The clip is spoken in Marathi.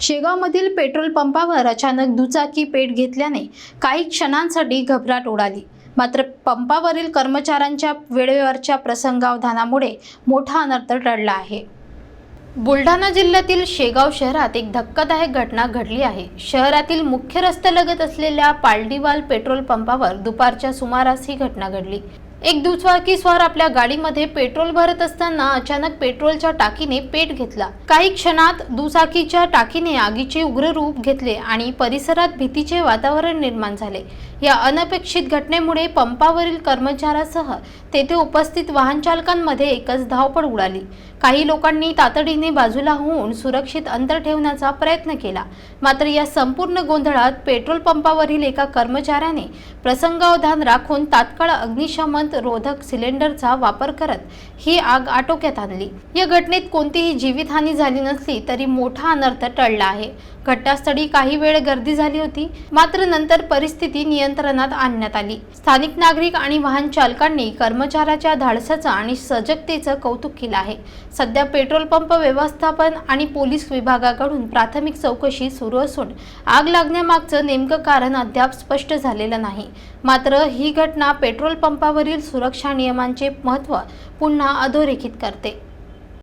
शेगावमधील पेट्रोल पंपावर अचानक दुचाकी पेट घेतल्याने काही क्षणांसाठी घबराट उडाली. मात्र पंपावरील कर्मचाऱ्यांच्या वेळेवरच्या प्रसंगावधानामुळे मोठा अनर्थ टळला आहे. बुलढाणा जिल्ह्यातील शेगाव शहरात एक धक्कादायक घटना घडली आहे. शहरातील मुख्य रस्त्यालगत असलेल्या पालडीवाल पेट्रोल पंपावर दुपारच्या सुमारास ही घटना घडली. एक दुचाकी स्वार आपल्या गाडीमध्ये पेट्रोल भरत असताना अचानक पेट्रोलच्या टाकीने पेट घेतला. काही क्षणात दुचाकीच्या टाकीने आगीचे उग्र रूप घेतले आणि परिसरात भीतीचे वातावरण निर्माण झाले. या अनपेक्षित घटनेमुळे पंपावरील कर्मचाऱ्यासह तेथे उपस्थित वाहनचालकांमध्ये एकच धावपळ उडाली. काही लोकांनी तातडीने बाजूला होऊन सुरक्षित अंतर ठेवण्याचा प्रयत्न केला. मात्र या संपूर्ण गोंधळात पेट्रोल पंपावरील एका कर्मचाऱ्याने प्रसंगावधान राखून तात्काळ अग्निशमन रोधक सिलेंडरचा वापर करत ही आग आटोक्यात आणली. या घटनेत कोणतीही जीवितहानी झाली नसली तरी मोठा अनर्थ टळला आहे. घटनास्थळी काही वेळ गर्दी झाली होती मात्र नंतर परिस्थिती नियंत्रणात आणण्यात आली. स्थानिक नागरिक आणि वाहन चालकांनी कर्मचाऱ्याच्या धाडसाचं आणि सजगतेचं कौतुक केलं आहे. सध्या पेट्रोल पंप व्यवस्थापन आणि पोलीस विभागाकडून प्राथमिक चौकशी सुरू असून आग लागण्यामागचं नेमकं कारण अद्याप स्पष्ट झालेलं नाही. मात्र ही घटना पेट्रोल पंपावरील सुरक्षा नियमांचे महत्त्व पुन्हा अधोरेखित करते.